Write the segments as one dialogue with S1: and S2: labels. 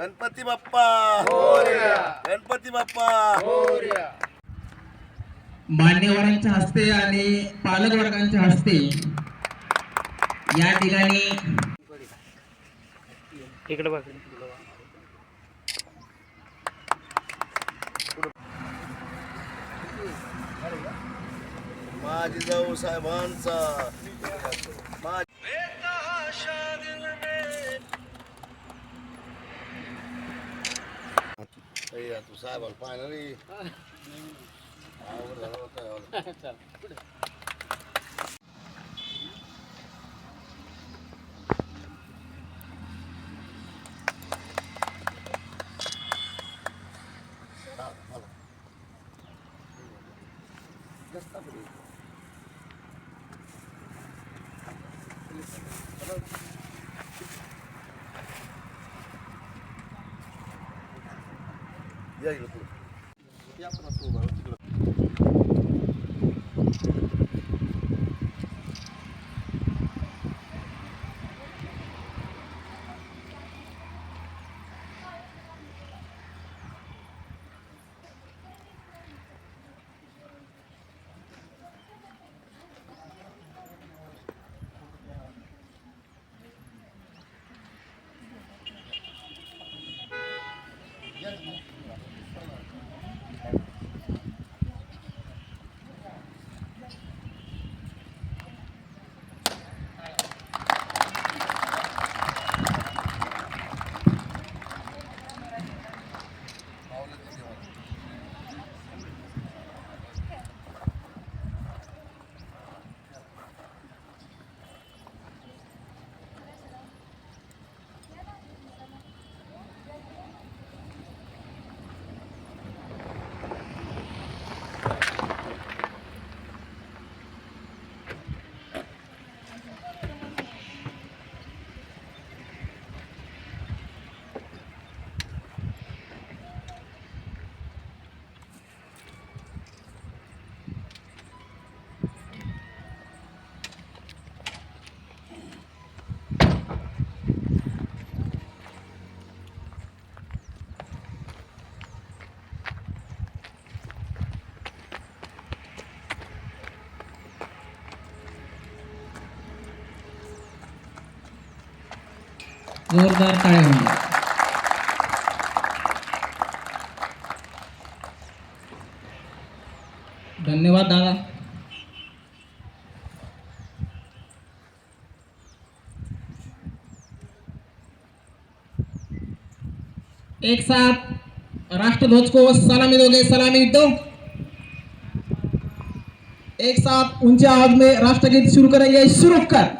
S1: गणपती बाप्पा! गणपती बाप्पा!
S2: मान्यवरांच्या हस्ते आणि पालक वर्गांच्या हस्ते या ठिकाणी
S3: इकडे बघ.
S1: माझी जाऊ साहेबांचा. माझी ए, तू साहेबाला पाहिलं रे अवघड झालं होतं. या इकडं पुढं.
S2: जोरदार टाळ्या होईल धन्यवाद, दादा. एक साथ राष्ट्रध्वज को सलामी दोगे, सलामी दो एक साथ ऊँचे आवाज़ में राष्ट्रगीत शुरू करेंगे शुरू कर.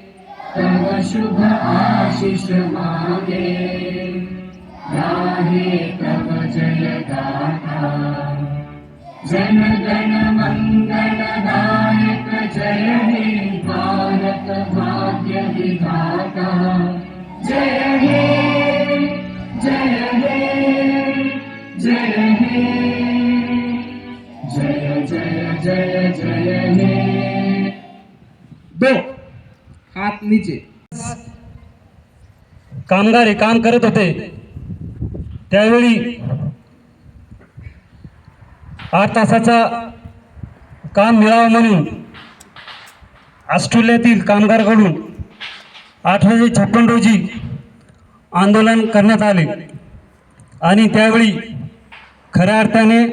S2: तव शुभ आशिष मागे राहे तव जय गाथा जन गण मंगल दायक जय हे भारत भाग्य विधाता। जय हे जय हे जय हे। जय जय जय जय हे। हात नीचे
S3: कामगार हे काम करत होते. त्यावेळी आठ तासाचा काम मिळावं म्हणून ऑस्ट्रेलियातील कामगाराकडून अठराशे छप्पन रोजी आंदोलन करण्यात आले. आणि त्यावेळी खऱ्या अर्थाने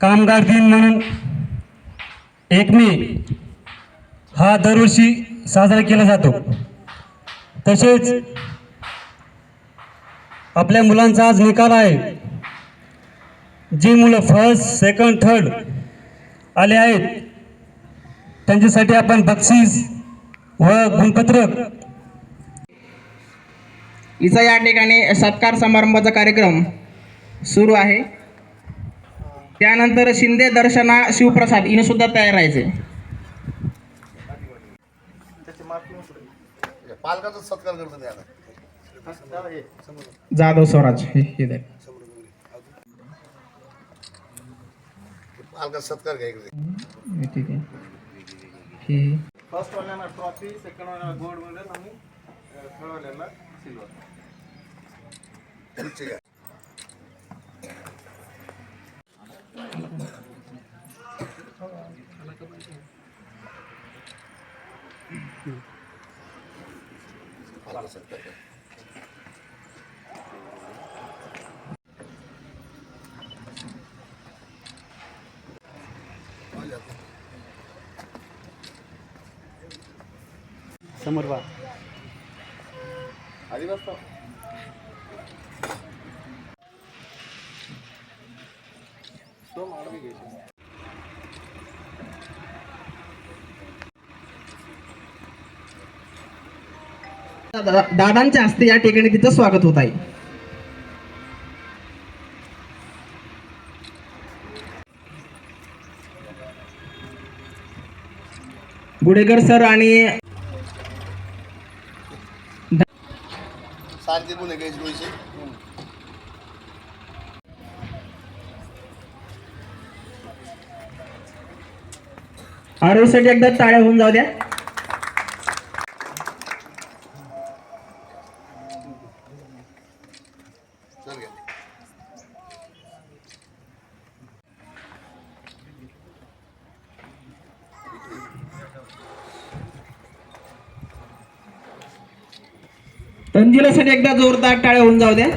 S3: कामगार दिन म्हणून एक मे हा दरवर्षी साजरा केला जातो. तसेच आपल्या मुलांचा आज निकाल आहे. जी मुलं फर्स्ट सेकंड थर्ड आले आहेत त्यांच्यासाठी आपण बक्षीस व गुणपत्रक.
S4: इचा या ठिकाणी सत्कार समारंभाचा कार्यक्रम सुरू आहे. त्यानंतर शिंदे दर्शना शिवप्रसाद हिने सुद्धा तयार राहायचे.
S5: पालकाचा सत्कार करतो
S4: जाधव स्वराज हे हे.
S5: पालकाचा सत्कार घ्या इकडे.
S4: हे ठीक आहे. हे.
S6: फर्स्ट वाल्याला ट्रॉफी सेकंड वाल्याला गोल्ड मेडल आणि थर्ड वाल्याला सिल्वर
S5: सत्कार घ्या.
S6: समोर
S5: आधी बसतो
S4: दादा- दादांच्या हस्ते या ठिकाणी तिचं स्वागत होत आहे. गुडेकर सर आणि आरोसाठी एकदा टाळ्या होऊन जाऊ द्या
S5: चल घ्या
S4: तंजिलासाठी एकदा जोरदार टाळ्या होऊन जाऊ द्या.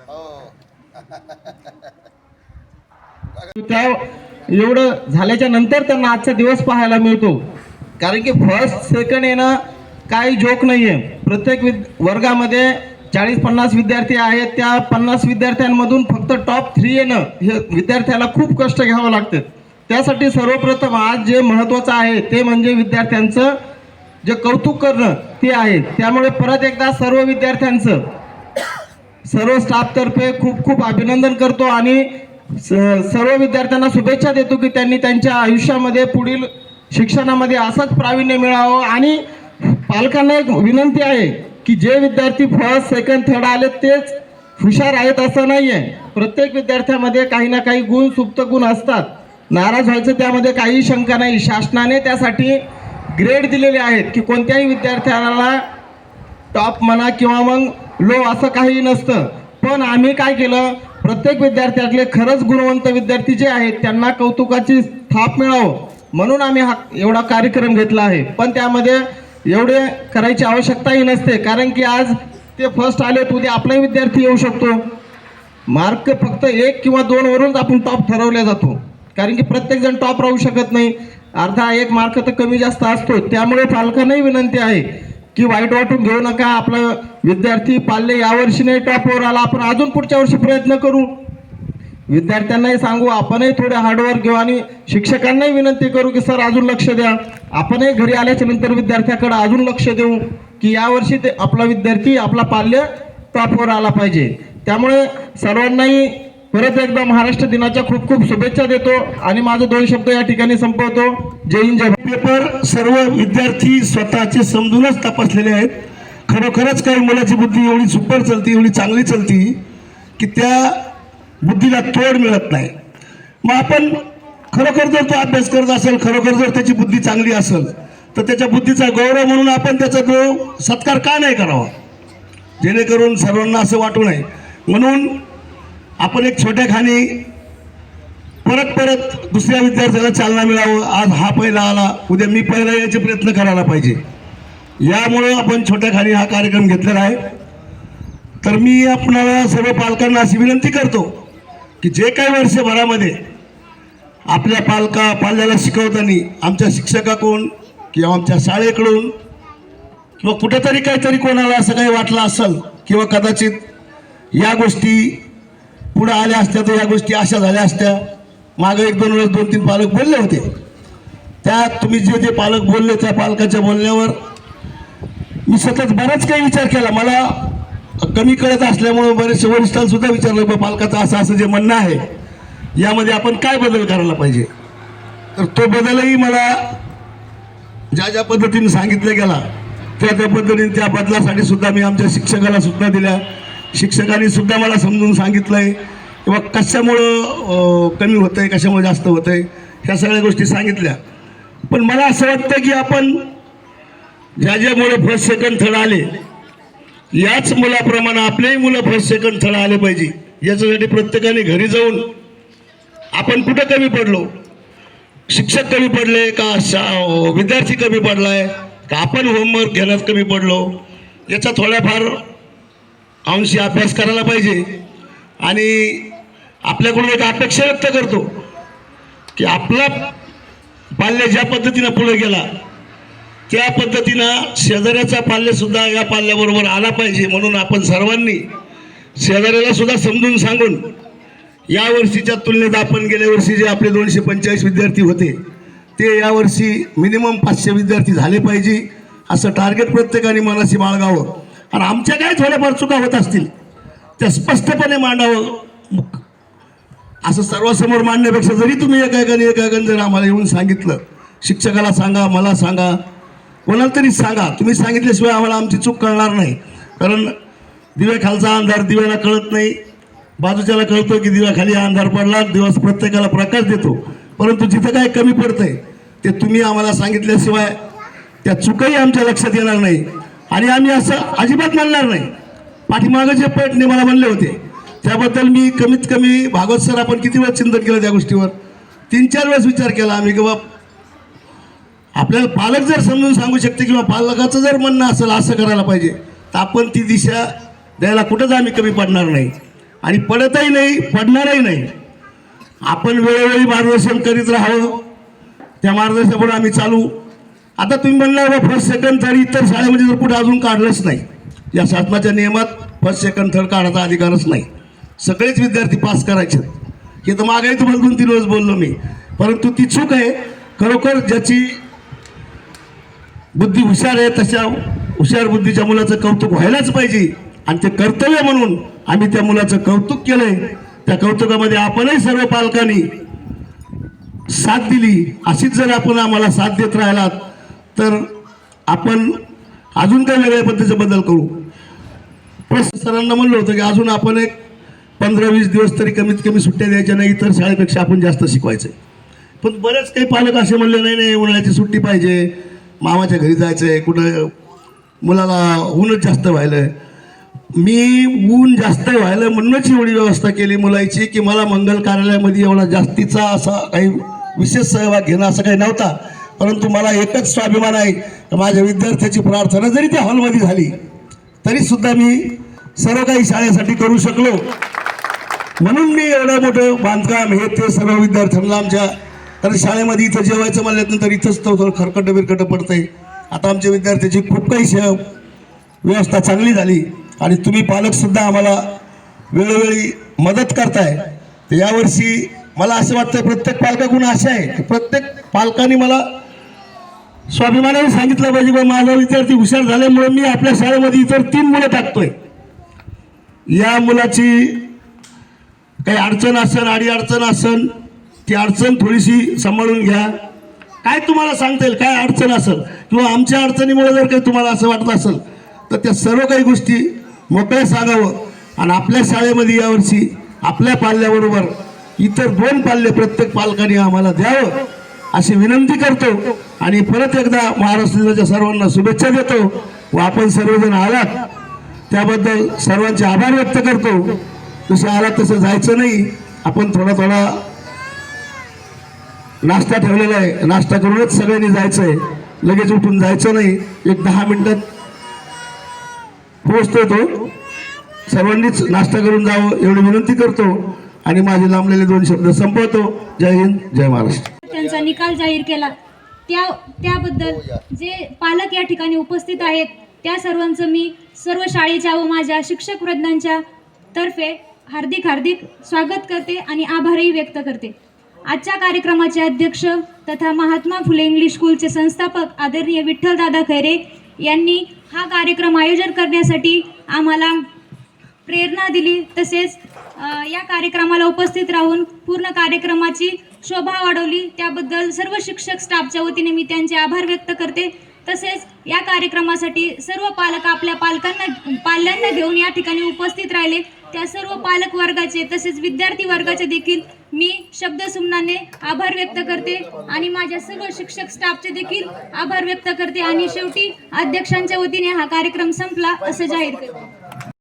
S5: हो.
S4: त्या एवढं झाल्याच्यानंतर त्यांना आजचा दिवस पाहायला मिळतो. कारण की फर्स्ट सेकंड येणं काही जोक नाही आहे प्रत्येक विद वर्गामध्ये चाळीस पन्नास विद्यार्थी आहेत. त्या पन्नास विद्यार्थ्यांमधून फक्त टॉप थ्री येणं हे विद्यार्थ्याला खूप कष्ट घ्यावं लागतं. त्यासाठी सर्वप्रथम आज जे महत्त्वाचं आहे ते म्हणजे विद्यार्थ्यांचं जे कौतुक करणं ते आहे. त्यामुळे परत एकदा सर्व विद्यार्थ्यांचं सर्व स्टाफतर्फे खूप खूप अभिनंदन करतो आणि सर्व विद्यार्थ्यांना शुभेच्छा देतो की त्यांनी त्यांच्या आयुष्यामध्ये पुढील शिक्षणामध्ये असंच प्रावीण्य मिळावं. आणि पालकांना एक विनंती आहे की जे विद्यार्थी फर्स्ट सेकंड थर्ड आले तेच हुशार आहेत असं नाही आहे प्रत्येक विद्यार्थ्यामध्ये काही ना काही गुण सुप्त गुण असतात. नाराज व्हायचं त्यामध्ये काही शंका नाही. शासनाने त्यासाठी ग्रेड दिलेले आहेत की कोणत्याही विद्यार्थ्याला टॉप म्हणा किंवा मग लो असं काही नसतं. पण आम्ही काय केलं? प्रत्येक विद्यार्थ्यातले खरंच गुणवंत विद्यार्थी जे आहेत त्यांना कौतुकाची थाप मिळावं. म्हणून आम्ही हा एवढा कार्यक्रम घेतला आहे. पण त्यामध्ये एवढे करायची आवश्यकताही नसते कारण की आज ते फर्स्ट आले उद्या आपलाही विद्यार्थी येऊ शकतो. मार्क फक्त एक किंवा दोनवरूनच आपण टॉप ठरवला जातो. कारण की प्रत्येकजण टॉप राहू शकत नाही. अर्धा एक मार्क तर कमी जास्त असतो त्यामुळे पालकांनाही विनंती आहे की वाईट वाटून घेऊ नका. आपलं विद्यार्थी पाल्ले यावर्षी नाही टॉपवर आला. आपण अजून पुढच्या वर्षी प्रयत्न करू. विद्यार्थ्यांनाही सांगू आपणही थोडे हार्डवर्क घेऊ आणि शिक्षकांनाही विनंती करू की सर अजून लक्ष द्या. आपणही घरी आल्याच्यानंतर विद्यार्थ्याकडे अजून लक्ष देऊ की यावर्षी ते आपला विद्यार्थी आपला पाल्य टॉपवर आला पाहिजे. त्यामुळे सर्वांनाही परत एकदा महाराष्ट्र दिनाच्या खूप खूप शुभेच्छा देतो आणि माझे दोन शब्द या ठिकाणी संपवतो. जय हिंद जय
S1: पेपर सर्व विद्यार्थी स्वतःचे समजूनच तपासलेले आहेत. खरोखरच काही मुलाची बुद्धी एवढी सुपर चलती एवढी चांगली चलती की त्या बुद्धीला तोड मिळत नाही. मग आपण खरोखर जर तो अभ्यास करत असेल खरोखर जर त्याची बुद्धी चांगली असेल तर त्याच्या बुद्धीचा गौरव म्हणून आपण त्याचा तो सत्कार का नाही करावा? जेणेकरून सर्वांना असं वाटू नये. म्हणून आपण एक छोट्या खाणी परत परत दुसऱ्या विद्यार्थ्याला चालना मिळावं. आज हा पहिला आला उद्या मी पहिला यायचे प्रयत्न करायला पाहिजे. यामुळे आपण छोट्या खाणी हा कार्यक्रम घेतलेला आहे. तर मी आपणाला सर्व पालकांना अशी विनंती करतो की जे काही वर्षभरामध्ये आपल्या पालका पाल्याला शिकवताना आमच्या शिक्षकाकडून किंवा आमच्या शाळेकडून किंवा कुठेतरी काहीतरी कोणाला असं काही वाटलं असेल किंवा कदाचित या गोष्टी पुढे आल्या असत्या तर या गोष्टी अशा झाल्या असत्या. मागं एक दोन वेळेस दोन तीन पालक बोलले होते. त्या तुम्ही जे जे पालक बोलले त्या पालकाच्या बोलण्यावर मी सतत बराच काही विचार केला. मला कमी कळत असल्यामुळे बरेचसे वरिष्ठांना सुद्धा विचारलं बा पालकाचं असं असं जे म्हणणं आहे यामध्ये आपण काय बदल करायला पाहिजे? तर तो बदलही मला ज्या ज्या पद्धतीने सांगितलं गेला त्या त्या पद्धतीने त्या बदलासाठी सुद्धा मी आमच्या शिक्षकाला सुद्धा दिल्या. शिक्षकांनी सुद्धा मला समजून सांगितलंय. किंवा कशामुळं कमी होतं आहे कशामुळे जास्त होतंय ह्या सगळ्या गोष्टी सांगितल्या. पण मला असं वाटतं की आपण ज्या ज्या मुलं फर्स्ट सेकंड थर्ड आले याच मुलाप्रमाणे आपलेही मुलं फर्स्ट सेकंड थर्ड आले पाहिजे. याच्यासाठी प्रत्येकाने घरी जाऊन आपण कुठं कमी पडलो? शिक्षक कमी पडले का शा विद्यार्थी कमी पडलाय? का आपण होमवर्क घेण्यात कमी पडलो? याचा थोड्याफार अंशी अभ्यास करायला पाहिजे. आणि आपल्याकडून एक अपेक्षा व्यक्त करतो की आपला पाल्य ज्या पद्धतीनं पुढे गेला त्या पद्धतीनं शेजाऱ्याचा पाल्यसुद्धा या पाल्याबरोबर आला पाहिजे म्हणून आपण सर्वांनी शेजाऱ्याला सुद्धा समजून सांगून या वर्षीच्या तुलनेत आपण गेल्या वर्षी जे आपले दोनशे पंचेचाळीस विद्यार्थी होते ते यावर्षी मिनिमम पाचशे विद्यार्थी झाले पाहिजे असं टार्गेट प्रत्येकाने मनाशी बाळगावं. आणि आमच्या काय थोड्याफार चुका होत असतील त्या स्पष्टपणे मांडावं. असं सर्वांसमोर मांडण्यापेक्षा जरी तुम्ही एकाएकाने एकाएकाने जर आम्हाला येऊन सांगितलं शिक्षकाला सांगा मला सांगा कोणाला तरी सांगा. तुम्ही सांगितल्याशिवाय आम्हाला आमची चूक कळणार नाही. कारण दिव्याखालचा अंधार दिव्याला कळत नाही. बाजूच्याला कळतो की दिव्याखाली अंधार पडला दिवस प्रत्येकाला प्रकाश देतो. परंतु जिथं काय कमी पडतंय ते तुम्ही आम्हाला सांगितल्याशिवाय त्या चुकाही आमच्या लक्षात येणार नाही. आणि आम्ही असं अजिबात मानणार नाही. पाठीमागं जे पैठणे मला म्हणले होते त्याबद्दल मी कमीत कमी भागवत सर आपण किती वेळा चिंतन केलं त्या गोष्टीवर? तीन चार वेळेस विचार केला आम्ही की आपल्याला पालक जर समजून सांगू शकते किंवा पालकाचं जर म्हणणं असेल असं करायला पाहिजे तर आपण ती दिशा द्यायला कुठंच आम्ही कमी पडणार नाही. आणि पडतही नाही पडणारही नाही. आपण वेळोवेळी मार्गदर्शन करीत राहावं. त्या मार्गदर्शनापुढे आम्ही चालू. आता तुम्ही म्हणला फर्स्ट सेकंड थर्ड इतर शाळेमध्ये जर कुठं अजून काढलंच नाही. या शासनाच्या नियमात फर्स्ट सेकंड थर्ड काढायचा अधिकारच नाही. सगळेच विद्यार्थी पास करायचे. हे तर मागे तुम्हाला दोन तीन वेळेस बोललो मी. परंतु ती चूक आहे खरोखर ज्याची बुद्धी हुशार आहे तशा हुशार बुद्धीच्या मुलाचं कौतुक व्हायलाच पाहिजे. आणि ते कर्तव्य म्हणून आम्ही त्या मुलाचं कौतुक केलंय. त्या कौतुकामध्ये आपणही सर्व पालकांनी साथ दिली. अशीच जर आपण आम्हाला साथ देत राहिलात तर आपण अजून काही वेगळ्या पद्धतीचा बदल करू. प्रश्न सरांना म्हणलं होतं की अजून आपण एक पंधरा वीस दिवस तरी कमीत कमी सुट्ट्या द्यायच्या नाही इतर शाळेपेक्षा आपण जास्त शिकवायचं पण बरेच काही पालक असे म्हणले नाही नाही उन्हाळ्याची सुट्टी पाहिजे मामाच्या घरी जायचं आहे कुठं मुलाला ऊनच जास्त व्हायलं मी ऊन जास्त व्हायला म्हणूनच एवढी व्यवस्था केली मुलाची की मला मंगल कार्यालयामध्ये एवढा जास्तीचा असा काही विशेष सहभाग घेणं असं काही नव्हता. परंतु मला एकच स्वाभिमान आहे माझ्या विद्यार्थ्याची प्रार्थना जरी त्या हॉलमध्ये झाली तरी सुद्धा मी सर्व काही शाळेसाठी करू शकलो. म्हणून मी एवढं मोठं बांधकाम हे ते सर्व विद्यार्थ्यांना आमच्या कारण शाळेमध्ये इथं जेवायचं म्हणल्यानंतर इथंच तो थोडं खरकट बिरकट पडतंय. आता आमच्या विद्यार्थ्याची खूप काही शे व्यवस्था चांगली झाली आणि तुम्ही पालकसुद्धा आम्हाला वेळोवेळी मदत करताय. तर यावर्षी मला असं वाटतं प्रत्येक पालकाकडून आशा आहे की प्रत्येक पालकांनी मला स्वाभिमानाने सांगितलं पाहिजे बा माझा विद्यार्थी हुशार झाल्यामुळे मी आपल्या शाळेमध्ये इतर तीन मुलं टाकतोय. या मुलाची काही अडचण असन आडी अडचण असेल ती अडचण थोडीशी सांभाळून घ्या. काय तुम्हाला सांगता येईल? काय अडचण असेल? किंवा आमच्या अडचणीमुळे जर काही तुम्हाला असं वाटत असेल तर त्या सर्व काही गोष्टी मोकळ्या सांगावं. आणि आपल्या शाळेमध्ये यावर्षी आपल्या पाल्याबरोबर इतर दोन पाल्य प्रत्येक पालकांनी आम्हाला द्यावं. अशी विनंती करतो. आणि परत एकदा महाराष्ट्र दिनाच्या सर्वांना शुभेच्छा देतो. व आपण सर्वजण आलात. त्याबद्दल सर्वांचे आभार व्यक्त करतो. जसं आला तसं जायचं नाही. आपण थोडा थोडा नाश्ता ठेवलेला आहे. नाश्ता करूनच सगळ्यांनी जायचं आहे लगेच उठून जायचं नाही. एक दहा मिनटात पोहोचतो तो. सर्वांनीच नाश्ता करून जावं एवढी विनंती करतो. आणि माझे लांबलेले दोन शब्द संपवतो. जय हिंद जय महाराष्ट्र.
S7: त्यांचा निकाल जाहीर केला. त्या त्याबद्दल जे पालक या ठिकाणी उपस्थित आहेत त्या सर्वांचं मी सर्व शाळेच्या व माझ्या शिक्षक वृद्धांच्या तर्फे हार्दिक हार्दिक स्वागत करते आणि आभारही व्यक्त करते. आजच्या कार्यक्रमाचे अध्यक्ष तथा महात्मा फुले इंग्लिश स्कूलचे संस्थापक आदरणीय विठ्ठलदादा खैरे यांनी हा कार्यक्रम आयोजन करण्यासाठी आम्हाला प्रेरणा दिली. तसेच या कार्यक्रमाला उपस्थित राहून पूर्ण कार्यक्रमाची शोभा वाढवली. त्याबद्दल सर्व शिक्षक स्टाफच्या वतीने मी त्यांचे आभार व्यक्त करते. तसेच या कार्यक्रमासाठी सर्व पालक आपल्या पालकांना पाल्यांना घेऊन या ठिकाणी उपस्थित राहिले. त्या सर्व पालक वर्गाचे तसेच विद्यार्थी वर्गाचे देखील मी शब्दसुमनाने आभार व्यक्त करते आणि माझ्या सर्व शिक्षक स्टाफचे देखील आभार व्यक्त करते. आणि शेवटी अध्यक्षांच्या वतीने हा कार्यक्रम संपला असं जाहीर करते.